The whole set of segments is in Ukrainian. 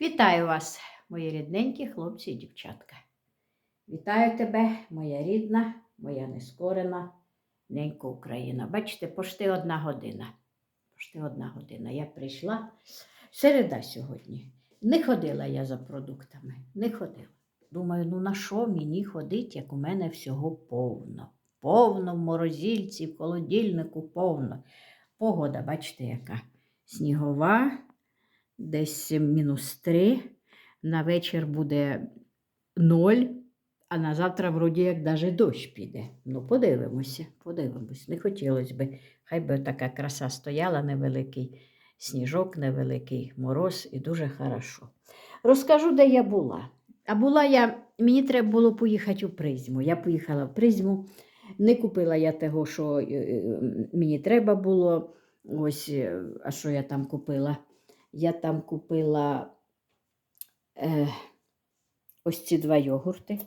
Вітаю вас, мої рідненькі хлопці і дівчатка. Вітаю тебе, моя рідна, моя нескорена ненька Україна. Бачите, пошти одна година. Пошти одна година. Я прийшла середа сьогодні. Не ходила я за продуктами, не ходила. Думаю, ну на що мені ходить, як у мене всього повно. Повно в морозильці, в холодильнику повно. Погода, бачите, яка снігова, десь мінус 3, на вечір буде 0, а на завтра, вроді, як даже дощ піде. Ну, подивимося, подивимось. Не хотілося б. Хай би така краса стояла, невеликий сніжок, невеликий мороз і дуже хорошо. Розкажу, де я була. А була я, мені треба було поїхати у призму. Я поїхала в призму. Не купила я того, що е, е, мені треба було. Ось, е, а що я там купила? Я там купила е, ось ці два йогурти.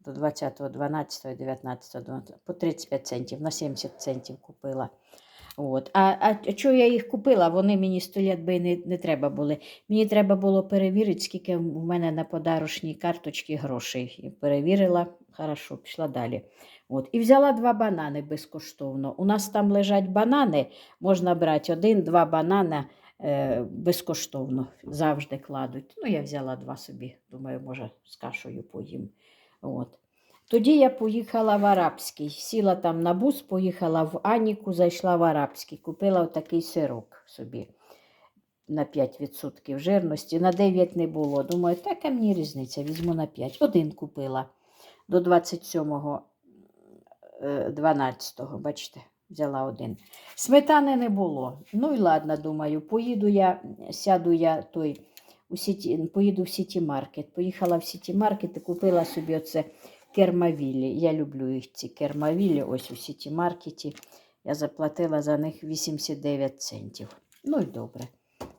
До 20, 12, 19, 12, по 35 центів, на 70 центів купила. От. А, а чого я їх купила? Вони мені сто літ би не, не треба були. Мені треба було перевірити, скільки в мене на подарочній карточці грошей. І перевірила, хорошо, пішла далі. От. І взяла два банани безкоштовно. У нас там лежать банани, можна брати один-два банани е, безкоштовно, завжди кладуть. Ну, я взяла два собі, думаю, може, з кашею поїм. От. Тоді я поїхала в Арабський, сіла там на бус, поїхала в Аніку, зайшла в Арабський, купила такий сирок собі на 5% жирності, на 9 не було. Думаю, така мені різниця, візьму на 5. Один купила до 27-го, е, 12-го, бачите, взяла один. Сметани не було. Ну і ладно, думаю, поїду я, сяду я той, у сіті, поїду в Сіті Маркет. Поїхала в Сіті Маркет і купила собі оце кермавілі. Я люблю їх ці кермавілі, ось у Сіті Маркеті. Я заплатила за них 89 центів. Ну і добре.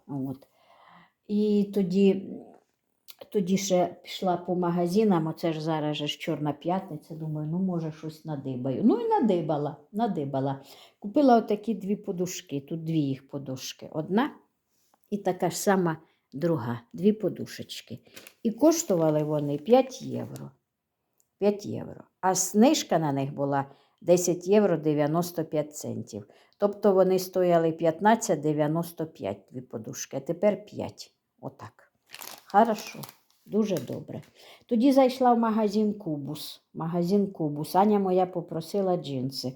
От. І тоді, тоді ще пішла по магазинам, оце ж зараз же Чорна п'ятниця. Думаю, ну може щось надибаю. Ну і надибала, надибала. Купила отакі дві подушки. Тут дві їх подушки. Одна і така ж сама друга, дві подушечки. І коштували вони 5 євро. 5 євро. А знижка на них була 10 євро 95 центів. Тобто вони стояли 15,95 дві подушки, а тепер 5. Отак. Хорошо, дуже добре. Тоді зайшла в магазин Кубус. Магазин Кубус. Аня моя попросила джинси.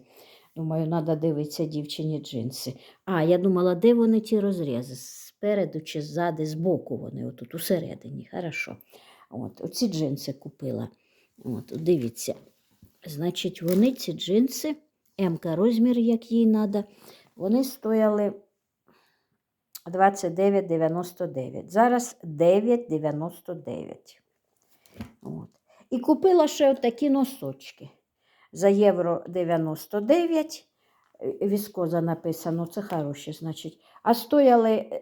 Думаю, треба дивитися дівчині джинси. А, я думала, де вони ті розрізи? Спереду чи ззади, збоку вони, отут, усередині. Хорошо. От, оці джинси купила. От, дивіться. Значить, вони ці джинси, МК розмір, як їй треба, вони стояли 29,99. Зараз 9,99. От. І купила ще отакі носочки. За євро 99. е, Віскоза написано, це хороші, значить. А стояли е,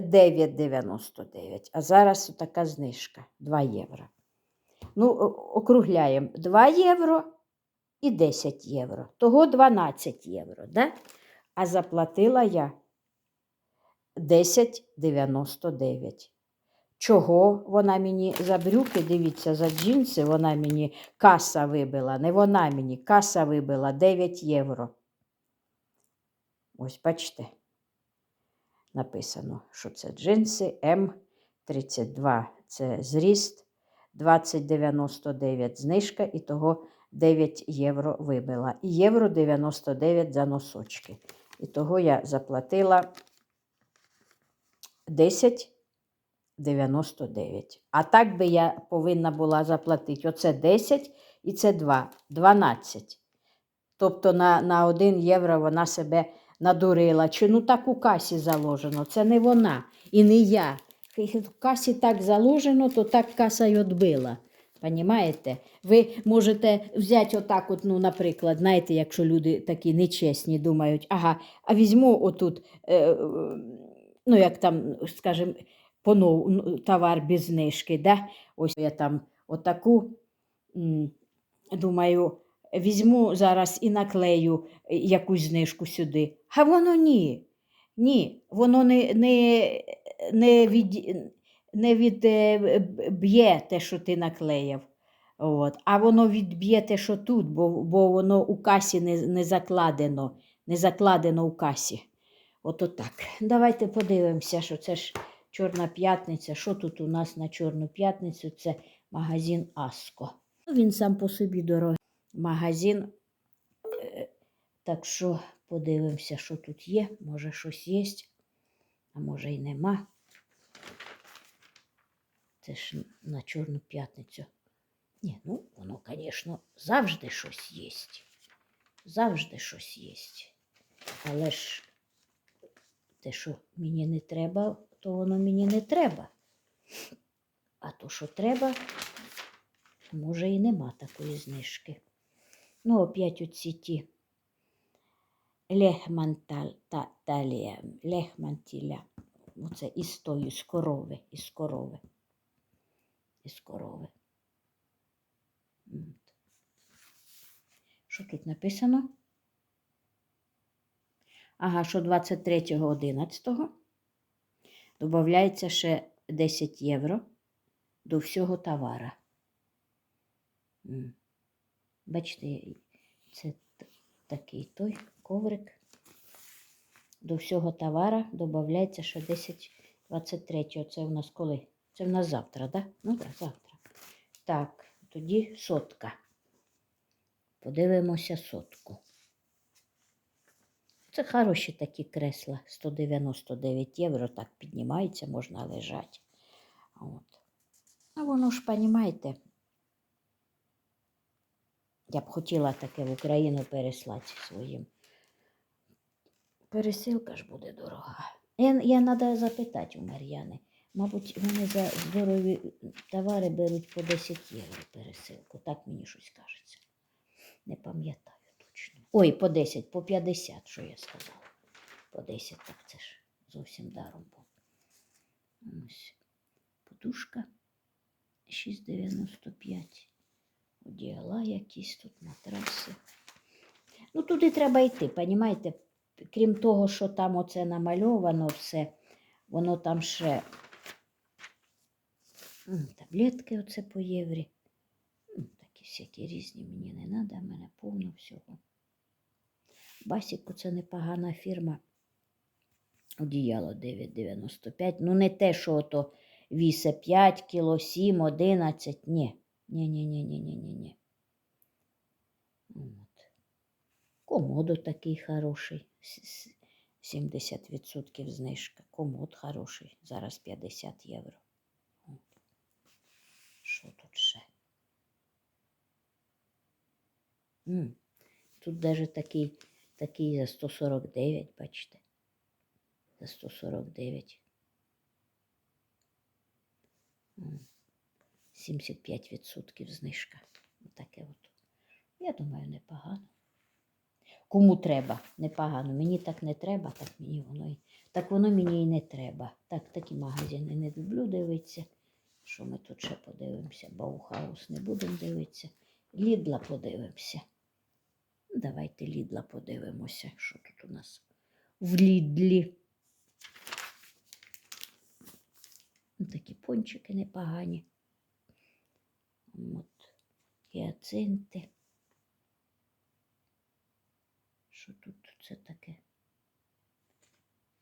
9,99. А зараз така знижка 2 євро. Ну, округляємо 2 євро і 10 євро. Того 12 євро. Да? А заплатила я 10,99. Чого вона мені за брюки, дивіться, за джинси вона мені каса вибила. Не вона мені, каса вибила 9 євро. Ось бачите. Написано, що це джинси М32. Це зріст 20,99 знижка і того 9 євро вибила. І євро 99 за носочки. І того я заплатила 10,99. А так би я повинна була заплатити оце 10 і це 2, 12. Тобто на, на 1 євро вона себе надурила. Чи ну так у касі заложено? Це не вона і не я. В касі так заложено, то так каса й відбила. Понімаєте? Ви можете взяти отак, от, ну, наприклад, знаєте, якщо люди такі нечесні думають, ага, а візьму отут, е, е, ну, як там, скажімо, понов, ну, товар без знижки, да? ось я там отаку, думаю, візьму зараз і наклею е, якусь знижку сюди. А воно ні. Ні, воно не, не, не, від, не відб'є те, що ти наклеїв. От. А воно відб'є те, що тут, бо, бо воно у касі не, не закладено, не закладено у касі. Ото так. Давайте подивимося, що це ж Чорна п'ятниця. Що тут у нас на Чорну п'ятницю? Це магазин Аско. Ну, Він сам по собі дорогий магазин. Е, Так що подивимося, що тут є. Може, щось є, а може й нема. Це ж на Чорну п'ятницю. Ні, ну, воно, звісно, завжди щось є. Завжди щось є. Але ж те, що мені не треба, то воно мені не треба. А то, що треба, може і нема такої знижки. Ну, опять оці ті лехманталія, лехмантіля. Оце із тої, з корови, із корови. Із корови. Що тут написано? Ага, що 23.11 додається ще 10 євро до всього товара. Бачите, це такий той коврик. До всього товара додається ще 10 23. Це у нас коли? Це в нас завтра? Да? Ну так, завтра. Так, тоді сотка. Подивимося сотку. Це хороші такі кресла. 199 євро. Так піднімається, можна лежати. От. А воно ж, понімаєте, я б хотіла таке в Україну переслати своїм. Пересилка ж буде дорога. Я, я треба запитати у Мар'яни. Мабуть, вони за здорові товари беруть по 10 євро пересилку. Так мені щось кажеться. Не пам'ятаю точно. Ой, по 10, по 50, що я сказала. По 10, так це ж зовсім даром був. Ось подушка 6,95. Одіяла якісь тут матраси. Ну, туди треба йти, понімаєте? Крім того, що там оце намальовано все, воно там ще таблетки оце по єврі. Такі всякі різні мені не треба, в мене повно всього. Басіку це непогана фірма. Одіяло 9,95. Ну, не те, що ото вісе 5 кіло, 7, 11. Ні. Ні, ні, ні, ні, ні, ні, ні. От. Комодо такий хороший. С- с- 70% знижка. Комод хороший. Зараз 50 євро. Що тут ще? Тут даже такий, такий за 149, бачите. За 149. 75% знижка. Таке от. Я думаю, непогано. Кому треба, непогано. Мені так не треба, так мені воно і. Так воно мені і не треба. Так, такі магазини не люблю дивитися. Що ми тут ще подивимося? Баухаус не будемо дивитися. Лідла подивимося. Ну, Давайте Лідла подивимося, що тут у нас в Лідлі. Ну, Такі пончики непогані. От, гіацинти. Що тут це таке?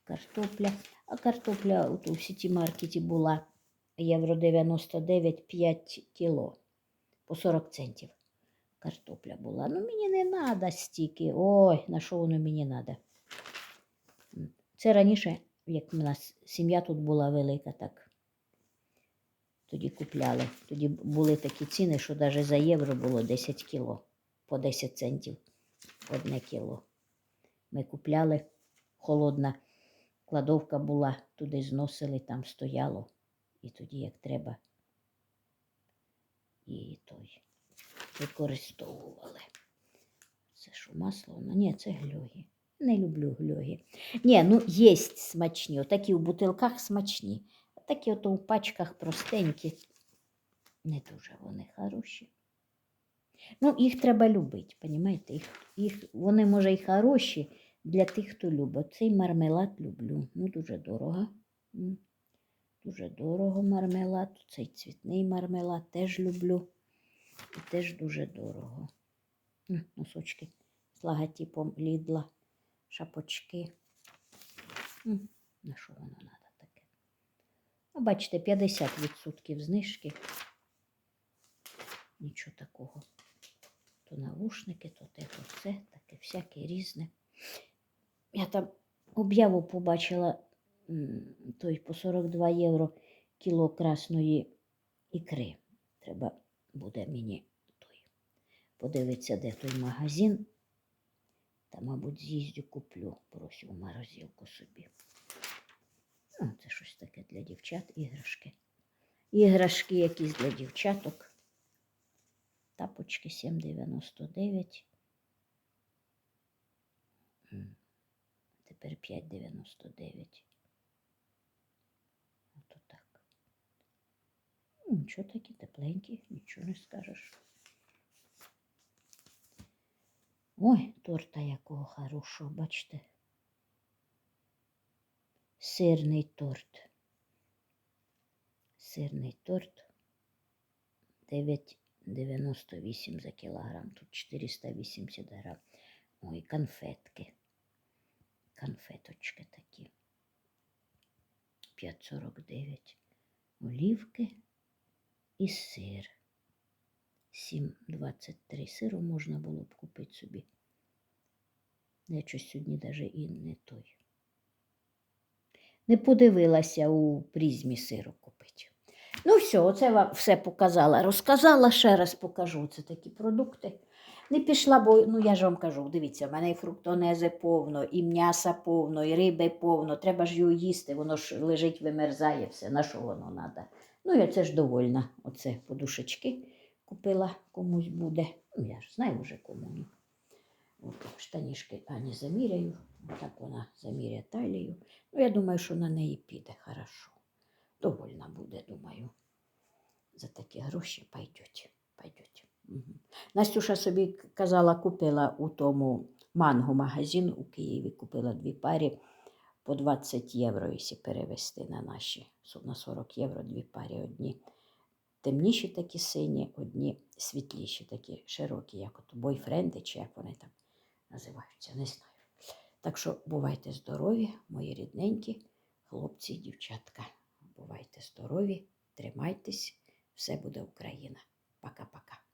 Картопля. А картопля от у сіті маркеті була євро 99 5 кіло по 40 центів. Картопля була. Ну мені не треба стільки. Ой, на що воно мені треба? Це раніше, як в нас сім'я тут була велика, так. Тоді купляли. Тоді були такі ціни, що навіть за євро було 10 кіло, по 10 центів одне кіло. Ми купляли, холодна кладовка була, туди зносили, там стояло. І тоді, як треба, і той використовували. Це що, масло? Ну, ні, це гльоги. Не люблю гльоги. Ні, ну є смачні. Отакі в бутилках смачні. А такі ото у пачках простенькі. Не дуже вони хороші. Ну, їх треба любити, понімаєте? Їх, їх, вони, може, і хороші для тих, хто любить. Цей мармелад люблю. Ну, дуже дорого. Дуже дорого мармелад. Цей цвітний мармелад теж люблю. І теж дуже дорого. Носочки з логотипом Лідла, шапочки. На що воно треба таке? Ну, бачите, 50% знижки. Нічого такого. То навушники, то те, то це, таке всяке різне. Я там об'яву побачила той по 42 євро кіло красної ікри. Треба буде мені той подивитися, де той магазин. Та, мабуть, з'їздю куплю, просю в морозилку собі. Ну, це щось таке для дівчат, іграшки. Іграшки якісь для дівчаток. Тапочки 7,99. Тепер 5,99. Ото так. Ну, Нічого такі тепленькі, нічого не скажеш. Ой, торта якого хорошого, бачите. Сирний торт. Сирний торт 9,98 за кілограм. Тут 480 грам. Ой, конфетки. Конфеточки такі. 5,49. Олівки і сир. 7,23. Сиру можна було б купити собі. Я щось сьогодні навіть і не той. Не подивилася у призмі сиру купити. Ну, все, оце вам все показала. Розказала, ще раз покажу. Це такі продукти. Не пішла, бо ну я ж вам кажу, дивіться, в мене і фруктонези повно, і м'яса повно, і риби повно. Треба ж його їсти, воно ж лежить, вимерзає все. На що воно треба? Ну, я це ж довольна. Оце подушечки купила комусь буде. Ну, я ж знаю вже кому. От, штанішки Ані заміряю. Так вона заміряє талію. Ну, я думаю, що на неї піде хорошо. Довольна буде, думаю. За такі гроші пойдуть. пойдуть. Угу. Настюша собі казала, купила у тому манго магазин у Києві, купила дві парі по 20 євро, якщо перевести на наші. На 40 євро дві парі одні. Темніші такі сині, одні світліші, такі широкі, як от бойфренди, чи як вони там називаються, не знаю. Так що бувайте здорові, мої рідненькі хлопці і дівчатка. Бувайте здорові, тримайтесь, все буде Україна. Пока-пока.